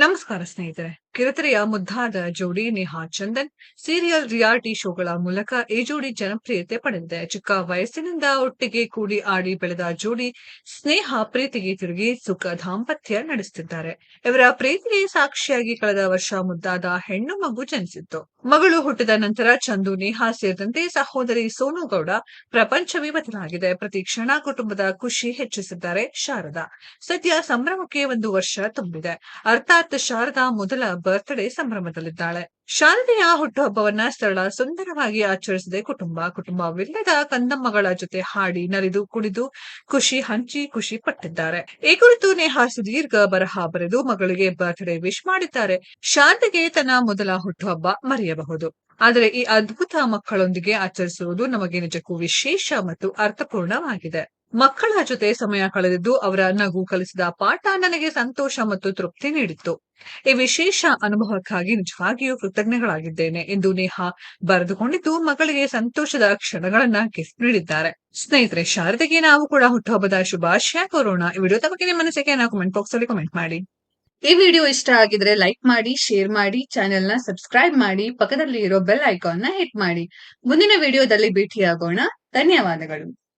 ನಮಸ್ಕಾರ ಸ್ನೇಹಿತರೆ. ಕಿರುತೆರೆಯ ಮುದ್ದಾದ ಜೋಡಿ ನೇಹಾ ಚಂದನ್, ಸೀರಿಯಲ್ ರಿಯಾಲಿಟಿ ಶೋಗಳ ಮೂಲಕ ಈ ಜೋಡಿ ಜನಪ್ರಿಯತೆ ಪಡೆದಿದೆ. ಚಿಕ್ಕ ವಯಸ್ಸಿನಿಂದ ಒಟ್ಟಿಗೆ ಕೂಡಿ ಆಡಿ ಬೆಳೆದ ಜೋಡಿ ಸ್ನೇಹ ಪ್ರೀತಿಗೆ ತಿರುಗಿ ಸುಖ ದಾಂಪತ್ಯ ನಡೆಸುತ್ತಿದ್ದಾರೆ. ಇವರ ಪ್ರೀತಿಗೆ ಸಾಕ್ಷಿಯಾಗಿ ಕಳೆದ ವರ್ಷ ಮುದ್ದಾದ ಹೆಣ್ಣು ಮಗು ಜನಿಸಿತ್ತು. ಮಗಳು ಹುಟ್ಟಿದ ನಂತರ ಚಂದು, ನೇಹಾ ಸೇರಿದಂತೆ ಸಹೋದರಿ ಸೋನು ಗೌಡ ಪ್ರಪಂಚವೇ ಬದಲಾಗಿದೆ ಪ್ರತಿ ಕ್ಷಣ ಕುಟುಂಬದ ಖುಷಿ ಹೆಚ್ಚಿಸಿದ್ದಾರೆ ಶಾರದಾ. ಸದ್ಯ ಸಂಭ್ರಮಕ್ಕೆ ಒಂದು ವರ್ಷ ತುಂಬಿದೆ. ಅರ್ಥಾತ್ ಶಾರದಾ ಮೊದಲ ಬರ್ತ್ಡೇ ಸಂಭ್ರಮದಲ್ಲಿದ್ದಾಳೆ. ಶಾರದೆಯ ಹುಟ್ಟುಹಬ್ಬವನ್ನ ಸರಳ ಸುಂದರವಾಗಿ ಆಚರಿಸಿದೆ ಕುಟುಂಬ. ಕುಟುಂಬವಿಲ್ಲದ ಕಂದಮ್ಮಗಳ ಜೊತೆ ಹಾಡಿ ನರಿದು ಕುಡಿದು ಖುಷಿ ಹಂಚಿ ಖುಷಿ ಪಟ್ಟಿದ್ದಾರೆ. ಈ ಕುರಿತು ನೇಹಾ ಸುದೀರ್ಘ ಬರಹ ಬರೆದು ಮಗಳಿಗೆ ಬರ್ತ್ಡೇ ವಿಶ್ ಮಾಡಿದ್ದಾರೆ. ಶಾಂತಿಗೆ ತನ್ನ ಮೊದಲ ಹುಟ್ಟುಹಬ್ಬ ಮರೆಯಬಹುದು. ಆದರೆ ಈ ಅದ್ಭುತ ಮಕ್ಕಳೊಂದಿಗೆ ಆಚರಿಸುವುದು ನಮಗೆ ನಿಜಕ್ಕೂ ವಿಶೇಷ ಮತ್ತು ಅರ್ಥಪೂರ್ಣವಾಗಿದೆ. ಮಕ್ಕಳ ಜೊತೆ ಸಮಯ ಕಳೆದಿದ್ದು ಅವರ ನಗು ಕಲಿಸಿದ ಪಾಠ ನನಗೆ ಸಂತೋಷ ಮತ್ತು ತೃಪ್ತಿ ನೀಡಿತ್ತು. ಈ ವಿಶೇಷ ಅನುಭವಕ್ಕಾಗಿ ನಿಜವಾಗಿಯೂ ಕೃತಜ್ಞಗಳಾಗಿದ್ದೇನೆ ಎಂದು ನೇಹಾ ಬರೆದುಕೊಂಡಿದ್ದು, ಮಗಳಿಗೆ ಸಂತೋಷದ ಕ್ಷಣಗಳನ್ನ ಗಿಫ್ಟ್ ನೀಡಿದ್ದಾರೆ. ಸ್ನೇಹಿತರೆ, ಶಾರದೆಗೆ ನಾವು ಕೂಡ ಹುಟ್ಟುಹಬ್ಬದ ಶುಭಾಶಯ ಕೋರೋಣ. ಈ ವಿಡಿಯೋ ತಮಗೆ ನಿಮ್ಮ ಮನಸ್ಸಿಗೆ ನಾವು ಕಮೆಂಟ್ ಬಾಕ್ಸ್ ಅಲ್ಲಿ ಕಮೆಂಟ್ ಮಾಡಿ. ಈ ವಿಡಿಯೋ ಇಷ್ಟ ಆಗಿದ್ರೆ ಲೈಕ್ ಮಾಡಿ ಶೇರ್ ಮಾಡಿ ಚಾನೆಲ್ನ ಸಬ್ಸ್ಕ್ರೈಬ್ ಮಾಡಿ ಪಕ್ಕದಲ್ಲಿ ಇರೋ ಬೆಲ್ ಐಕಾನ್ನ ಹಿಟ್ ಮಾಡಿ. ಮುಂದಿನ ವಿಡಿಯೋದಲ್ಲಿ ಭೇಟಿಯಾಗೋಣ. ಧನ್ಯವಾದಗಳು.